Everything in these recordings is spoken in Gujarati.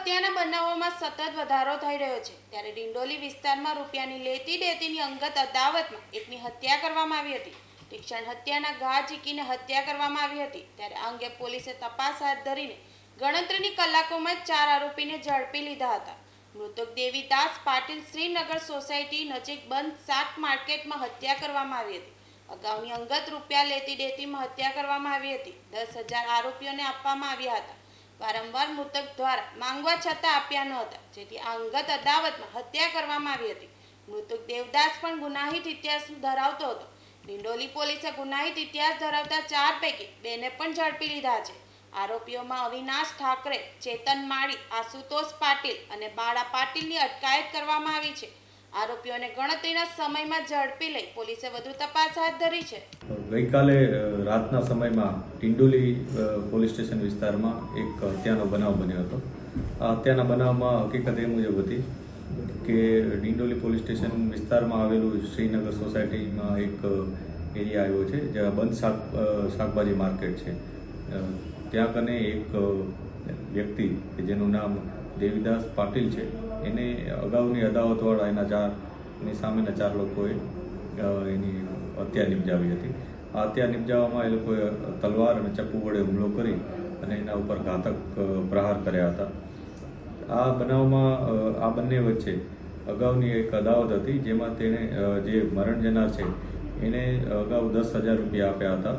હત્યાના બનાવોમાં સતત વધારો થઈ રહ્યો છે. ત્યારે ડિંડોલી વિસ્તારમાં રૂપિયાની લેતી દેતીની અંગત અદાવતમાં એકની હત્યા કરવામાં આવી હતી. તીક્ષણ હત્યાના ઘા ઝીકીને હત્યા કરવામાં આવી હતી. ત્યારે આ અંગે પોલીસે તપાસ હાથ ધરીને ગણતરીની કલાકોમાં જ ચાર આરોપીને ઝડપી લીધા હતા. મૃતક દેવીદાસ પાટીલ શ્રીનગર સોસાયટી નજીક બંધ શાક માર્કેટમાં હત્યા કરવામાં આવી હતી. અગાઉની અંગત રૂપિયા લેતી દેતીમાં હત્યા કરવામાં આવી હતી. દસ હજાર આરોપીઓને આપવામાં આવ્યા હતા. વારંવાર મૃતક દ્વારા માંગવા છતાં આપ્યા ન હતા. જેથી અંગત અદાવતમાં હત્યા કરવામાં આવી હતી. મૃતક દેવદાસ પણ ગુનાહિત ઇતિહાસ ધરાવતો હતો. ડિંડોલી પોલીસે ગુનાહિત ઇતિહાસ ધરાવતા ચાર પૈકી બેને પણ ઝડપી લીધા છે. આરોપીઓમાં અવિનાશ ઠાકરે, ચેતન માળી, આશુતોષ પાટીલ અને બાળા પાટીલની અટકાયત કરવામાં આવી છે. આરોપીઓને ગણતરીના સમયમાં ઝડપી લઈ પોલીસે વધુ તપાસ હાથ ધરી છે. ગઈકાલે રાતના સમયમાં ટિંડોલી પોલીસ સ્ટેશન વિસ્તારમાં એક હત્યાનો બનાવ બન્યો હતો. આ હત્યાના બનાવમાં હકીકત એ મુજબ હતી કે ડિંડોલી પોલીસ સ્ટેશન વિસ્તારમાં આવેલું શ્રીનગર સોસાયટીમાં એક એરિયા આવ્યો છે, જ્યાં બંધ શાક શાકભાજી માર્કેટ છે. ત્યાં કને એક વ્યક્તિ કે જેનું નામ દેવીદાસ પાટીલ છે, એને અગાઉની અદાવતવાળા એના ચાર, એની સામેના ચાર લોકોએ એની હત્યા નિપજાવી હતી. આ હત્યા નિપજાવવામાં એ લોકોએ તલવાર અને ચપ્પુ વડે હુમલો કરી અને એના ઉપર ઘાતક પ્રહાર કર્યા હતા. આ બનાવમાં આ બંને વચ્ચે અગાઉની એક અદાવત હતી જેમાં તેણે જે મરણ જનાર છે એને અગાઉ દસ હજાર રૂપિયા આપ્યા હતા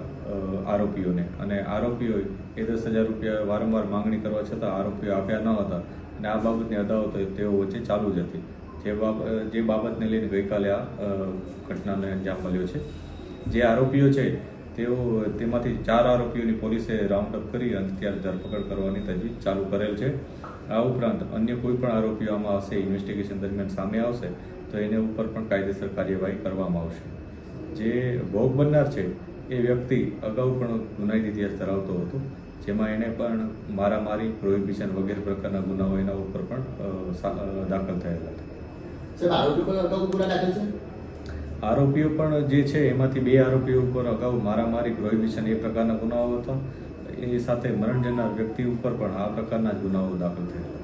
આરોપીઓને. અને આરોપીઓએ એ દસ હજાર રૂપિયા વારંવાર માંગણી કરવા છતાં આરોપીઓ આપ્યા ન હતા અને આ બાબતની અદાવત તેઓ વચ્ચે ચાલુ જ હતી. જે બાબત જે બાબતને લઈને ગઈકાલે આ ઘટનાને અંજામ મળ્યો છે. જે આરોપીઓ છે, તેઓ તેમાંથી ચાર આરોપીઓની પોલીસે રાઉન્ડ અપ કરી અને ત્યારે ધરપકડ કરવાની તજવીજ ચાલુ કરેલ છે. આ ઉપરાંત અન્ય કોઈ પણ આરોપીઓ આમાં હશે ઇન્વેસ્ટિગેશન દરમિયાન સામે આવશે, તો એને ઉપર પણ કાયદેસર કાર્યવાહી કરવામાં આવશે. જે ભોગ બનનાર છે, એ વ્યક્તિ અગાઉ પણ ગુનાહિત ઇતિહાસ ધરાવતો હતો, જેમાં એણે પણ મારામારી પ્રોહિબિશન વગેરે પ્રકારના ગુનાઓ એના ઉપર પણ દાખલ થયેલા હતા. આરોપી કોઈ અગાઉ ગુના દાખલ છે? આરોપીઓ પણ જે છે, એમાંથી બે આરોપીઓ ઉપર અગાઉ મારામારી પ્રોહિબિશન એ પ્રકારના ગુનાઓ હતા. એ સાથે મરણ જનાર વ્યક્તિ ઉપર પણ આ પ્રકારના જ ગુનાઓ દાખલ થયેલા